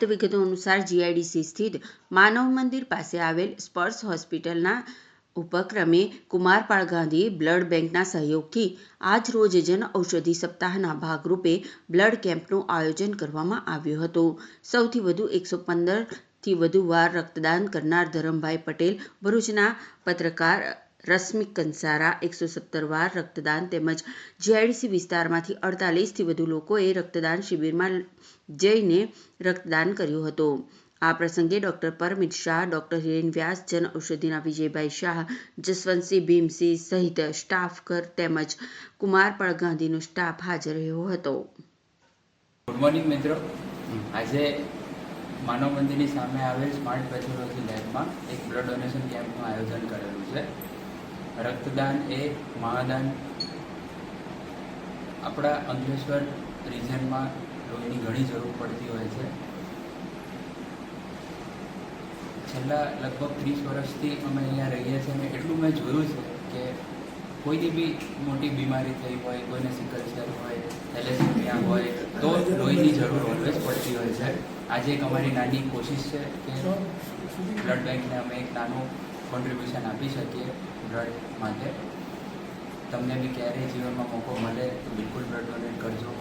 પ્રાપ્ત વિગતો અનુસાર જીઆઈડીસી સ્થિત માનવ મંદિર પાસે આવેલ સ્પર્શ હોસ્પિટલના ઉપક્રમે કુમારપાળ ગાંધી બ્લડ બેંકના સહયોગથી આજ રોજ જન ઔષધિ સપ્તાહના ભાગરૂપે બ્લડ કેમ્પનું આયોજન કરવામાં આવ્યું હતું. સૌથી વધુ એકસો પંદરથી વધુ વાર રક્તદાન કરનાર ધરમભાઈ પટેલ ભરૂચના પત્રકાર રશ્મિક કંસારા, એકસો સત્તર વાર રક્તદાન તેમજ જીઆઈડીસી વિસ્તારમાંથી અડતાલીસથી વધુ લોકોએ રક્તદાન શિબિરમાં જઈને રક્તદાન કર્યું હતું. આ પ્રસંગે ડોક્ટર પરમિત શાહ, ડોક્ટર હિરેન વ્યાસ, જન ઔષધિના વિજયભાઈ શાહ, જસવંતસિંહ ભીમસિંહ સહિત સ્ટાફ કર તેમજ કુમારપાળ ગાંધીનો સ્ટાફ હાજર રહ્યો હતો. ગુડ મોર્નિંગ મિત્રો. આજે માનવ મંદિરની સામે આવેલ સ્માર્ટ પેથોલોજી લેબમાં એક બ્લડ ડોનેશન કેમ્પનું આયોજન કરેલું છે. રક્તદાન એ મહાદાન. આપણા અંકલેશ્વર રિજનમાં લોહીની ઘણી જરૂર પડતી હોય છે. છેલ્લા લગભગ ત્રીસ વર્ષથી અમે અહીંયા રહીએ છીએ અને એટલું મેં જોયું છે કે કોઈની બી મોટી બીમારી થઈ હોય કોઈને સિકલ સેલ હોય થેલેસેમિયા હોય તો લોહીની જરૂર ઓલવેઝ પડતી હોય છે. આજે એક અમારી નાની કોશિશ છે કે બ્લડ બેંકને અમે એક નાનું કોન્ટ્રીબ્યુશન આપી શકીએ. બ્લડ માટે. તમને બી ક્યારેય જીવનમાં મોકો મળે તો બિલકુલ બ્લડ ડોનેટ કરજો.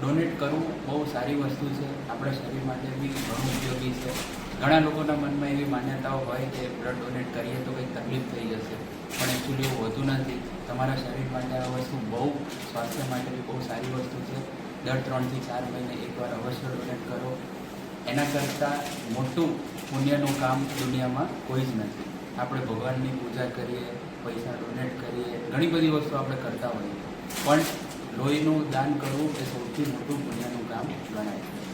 ડોનેટ કરવું બહુ સારી વસ્તુ છે. આપણા શરીર માટે બી ઘણું ઉપયોગી છે. ઘણા લોકોના મનમાં એવી માન્યતાઓ હોય કે બ્લડ ડોનેટ કરીએ તો કંઈક તકલીફ થઈ જશે. પણ એકચ્યુઅલી એવું હોતું નથી. તમારા શરીર માટે આ વસ્તુ બહુ સ્વાસ્થ્ય માટે બી બહુ સારી વસ્તુ છે. દર ત્રણથી ચાર મહિને એકવાર અવશ્ય ડોનેટ કરો. એના કરતાં મોટું પુણ્યનું કામ દુનિયામાં કોઈ જ નથી. આપણે ભગવાનની પૂજા કરીએ, પૈસા ડોનેટ કરીએ, ઘણી બધી વસ્તુ આપણે કરતા હોઈએ. પણ લોહીનું દાન કરવું એ સૌથી મોટું પુણ્યનું કામ ગણાય. ફોરેન